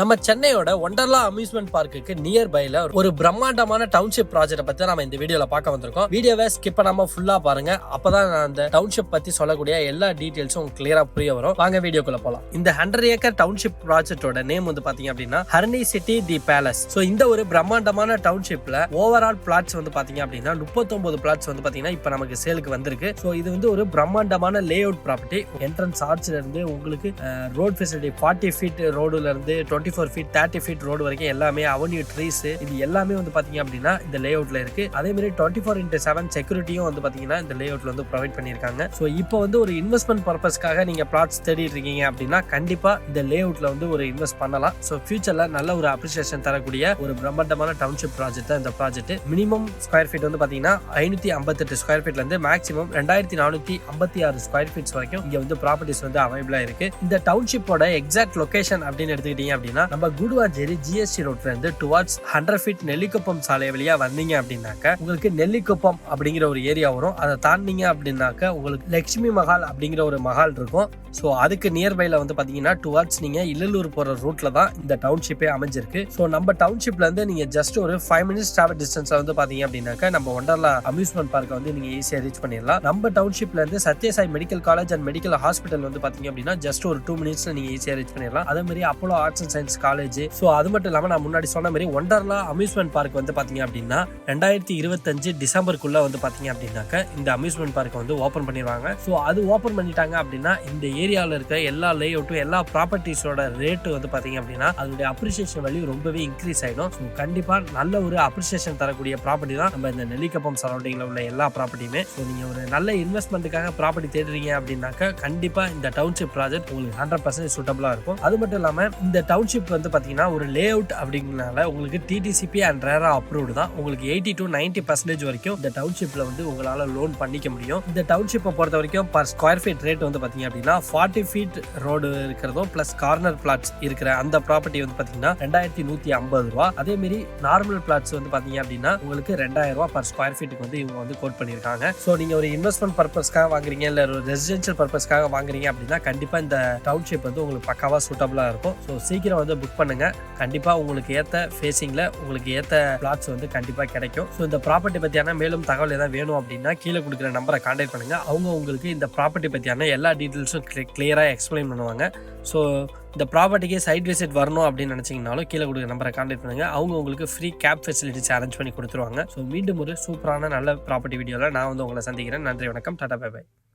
நம்ம சென்னையோட ஒண்டர்லா அம்யூஸ்மெண்ட் பார்க்குக்கு நியர் பைல ஒரு பிரம்மாண்டமான டவுன்ஷிப் ப்ராஜெக்ட் பத்தி நம்ம இந்த வீடியோல பார்க்க வந்திருக்கோம். வீடியோவை ஸ்கிப் பண்ணாம ஃபுல்லா பாருங்க. அப்பதான் நான் அந்த டவுன்ஷிப் பத்தி சொல்லக்கூடிய எல்லா டீடைல்ஸும் உங்களுக்கு கிளியரா புரிய வரும். வாங்க வீடியோக்குள்ள போலாம். இந்த ஹண்ட்ரட் ஏக்கர் டவுன்ஷிப் ப்ராஜெக்டோட நேம் வந்து பாத்தீங்க அப்படின்னா Harni city the palace so இந்த ஒரு பிரம்மாண்டமான டவுன்ஷிப்ல ஓவரால் பிளாட்ஸ் வந்து பாத்தீங்க அப்படின்னா முப்பத்தொன்பது பிளாட்ஸ் வந்து பாத்தீங்கன்னா இப்போ நமக்கு சேலுக்கு வந்திருக்கு. ஸோ இது வந்து ஒரு பிரம்மாண்டமான லே அவுட் ப்ராப்பர்ட்டி என்ட்ரன்ஸ் ஆர்ச்ல இருந்து உங்களுக்கு ரோட் ஃபெசிலிட்டி ஃபார்ட்டி ஃபீட் ரோடுல இருந்து twenty four feet thirty feet road வரைக்கும் எல்லாமே அவன்யூ ட்ரீஸ் இது எல்லாமே வந்து பார்த்தீங்க அப்படின்னா இந்த லே அவுட்ல இருக்கு. அதே மாதிரி டுவெண்ட்டி ஃபோர் இன்ட்டு செவன் செக்யூரிட்டியும் வந்து பார்த்தீங்கன்னா இந்த லே அவுட்ல வந்து ப்ரொவைட் பண்ணியிருக்காங்க. ஸோ இப்போ வந்து ஒரு இன்வெஸ்ட்மெண்ட் பர்பஸ்க்காக நீங்க பிளாட்ஸ் தேடிட்டு இருக்கீங்க அப்படின்னா கண்டிப்பா இந்த லே அவுட்ல வந்து ஒரு இன்வெஸ்ட் பண்ணலாம். ஸோ ஃபியூச்சர்ல நல்ல ஒரு அப்ரிசியேஷன் தரக்கூடிய ஒரு பிரம்மாண்டமான டவுன்ஷிப் ப்ராஜெக்ட் தான் இந்த ப்ராஜெக்ட் மினிமம் ஸ்கொயர் ஃபீட் வந்து பார்த்தீங்கன்னா ஐநூத்தி ஐம்பத்தெட்டு ஸ்கொயர் ஃபீட்ல இருந்து மேக்ஸிமம் ரெண்டாயிரத்தி நானூத்தி ஐம்பத்தி ஆறு ஸ்கொயர் ஃபீட்ஸ் வரைக்கும் இங்க வந்து ப்ராப்பர்ட்டிஸ் வந்து அவைலபிளா இருக்கு. இந்த டவுன்ஷிப்போட எக்ஸாக்ட் லொகேஷன் அப்படின்னு எடுத்துக்கிட்டீங்க அப்படின்னா நம்ம குடுவாஞ்சேரி ஜிஎஸ்டி ரோட்ல இருந்து டுவார்ட்ஸ் ஹண்ட்ரட் ஃபீட் நெல்லிக்குப்பம் சாலை வழியா வந்தீங்க அப்படின்னாக்க உங்களுக்கு நெல்லிக்குப்பம் அப்படிங்கிற ஒரு ஏரியா வரும். அதை தாண்டிங்க அப்படின்னாக்க உங்களுக்கு லட்சுமி மஹால் அப்படிங்கிற ஒரு மஹால் இருக்கும். ஸோ அதுக்கு நியர்பைல வந்து பாத்தீங்கன்னா டுவார்ட்ஸ் நீங்க இல்லலூர் போற ரூட்ல தான் இந்த டவுன்ஷிப்பே அமைஞ்சிருக்கு. ஸோ நம்ம டவுன்ஷிப்ல இருந்து நீங்க ஜஸ்ட் ஒரு ஃபைவ் மினிட்ஸ் டிராவல் டிஸ்டன்ஸ் வந்து பாத்தீங்க அப்படின்னாக்க நம்ம ஒண்டர்லா அம்யூஸ்மெண்ட் பார்க்கை வந்து நீங்க ஈஸியாக ரீச் பண்ணிடலாம். நம்ம டவுன்ஷிப்ல இருந்து Sathya Sai medical college and medical hospital வந்து பாத்தீங்க அப்படின்னா ஜஸ்ட் ஒரு டூ மினிட்ஸ் நீங்க ஈஸியாக ரீச் பண்ணிடலாம். அதே மாதிரி Apollo arts and science college so அது மட்டும் இல்லாம நான் முன்னாடி சொன்ன மாதிரி ஒண்டர்லா அம்யூஸ்மெண்ட் பார்க் வந்து பார்த்தீங்க அப்படின்னா ரெண்டாயிரத்தி இருபத்தஞ்சு டிசம்பருக்குள்ள வந்து பாத்தீங்க அப்படின்னாக்க இந்த அம்யூஸ்மெண்ட் பார்க்கை வந்து ஓப்பன் பண்ணிடுவாங்க ஸோ அது ஓப்பன் பண்ணிட்டாங்க அப்படின்னா இந்த ஏரியாவில் இருக்க எல்லா லே அவுட்டும் எல்லா ப்ராப்பர்ட்டிஸோட ரேட்டு வந்து பார்த்தீங்க அப்படின்னா அதனுடைய அப்ரிசியேஷன் வேல்யூ ரொம்பவே இன்க்ரீஸ் ஆகிடும் ஸோ கண்டிப்பாக நல்ல ஒரு அப்ரிசியேஷன் தரக்கூடிய ப்ராப்பர்ட்டி தான் நம்ம இந்த நெல்லிக்கப்பம் சரௌண்டிங்ல உள்ள எல்லா ப்ராப்பர்ட்டியுமே ஸோ நீங்கள் ஒரு நல்ல இன்வெஸ்ட்மெண்ட்டுக்காக ப்ராப்பர்ட்டி தேடுறீங்க அப்படின்னாக்க கண்டிப்பாக இந்த டவுன்ஷிப் ப்ராஜெக்ட் உங்களுக்கு ஹண்ட்ரட் பர்சன்ட் சூட்டபுளாக இருக்கும். அது மட்டும் இல்லாமல் இந்த டவுன்ஷிப் வந்து பார்த்தீங்கன்னா ஒரு லே அவுட் அப்படிங்கறனால உங்களுக்கு டிடிசிபி அண்ட் ரேரா அப்ரூவ்டு தான். உங்களுக்கு எயிட்டி டு நைன்டி பர்சன்டேஜ் வரைக்கும் இந்த டவுன்ஷிப்பில் வந்து உங்களால் லோன் பண்ணிக்க முடியும். இந்த டவுன்ஷிப்பை பொறுத்த வரைக்கும் பர் ஸ்கொயர் ஃபீட் ரேட் வந்து பார்த்தீங்க அப்படின்னா ஃபார்ட்டி ஃபீட் ரோடு இருக்கிறதும் ப்ளஸ் கார்னர் பிளாட்ஸ் இருக்கிற அந்த ப்ராப்பர்ட்டி வந்து பார்த்தீங்கன்னா ரெண்டாயிரத்தி நூற்றி ஐம்பது ரூபா. அதே மாதிரி நார்மல் பிளாட்ஸ் வந்து பார்த்தீங்க அப்படின்னா உங்களுக்கு ரெண்டாயிரம் ரூபா பர் ஸ்கொயர் ஃபீட்டுக்கு வந்து இவங்க வந்து கோட் பண்ணியிருக்காங்க ஸோ நீங்கள் ஒரு இன்வெஸ்ட்மெண்ட் பர்பஸ்க்காக வாங்குறீங்க இல்லை ஒரு ரெசிடென்ஷியல் பர்பஸ்க்காக வாங்குறீங்க அப்படின்னா கண்டிப்பாக இந்த டவுன்ஷிப் வந்து உங்களுக்கு பக்காவாக சூட்டபுளாக இருக்கும். ஸோ சீக்கிரம் வந்து புக் பண்ணுங்க. கண்டிப்பாக உங்களுக்கு ஏற்ற ஃபேஸிங்கில் உங்களுக்கு ஏற்ற பிளாட்ஸ் வந்து கண்டிப்பாக கிடைக்கும். ஸோ இந்த ப்ராப்பர்ட்டி பற்றியான மேலும் தகவல் எதாவது வேணும் அப்படின்னா கீழே கொடுக்குற நம்பரை கான்டாக்ட் பண்ணுங்க. அவங்க உங்களுக்கு இந்த ப்ராப்பர்ட்டி பற்றியான எல்லா டீட்டெயில்ஸும் கிளியராக எக்ஸ்பிளைன் பண்ணுவாங்க. ஸோ இந்த ப்ராப்பர்ட்டிக்கு சைட் விசிட் வரணும் அப்படின்னு நினச்சிங்கனாலும் கீழே கொடுக்குற நம்பரை கான்டாக்ட் பண்ணுங்க. அவங்க உங்களுக்கு ஃப்ரீ கேப் ஃபெசிலிட்டிஸ் அரேஞ்ச் பண்ணி கொடுத்துருவாங்க. ஸோ மீண்டும் ஒரு சூப்பரான நல்ல ப்ராப்பர்ட்டி வீடியோவில் நான் வந்து உங்களை சந்திக்கிறேன். நன்றி வணக்கம். Tata bye by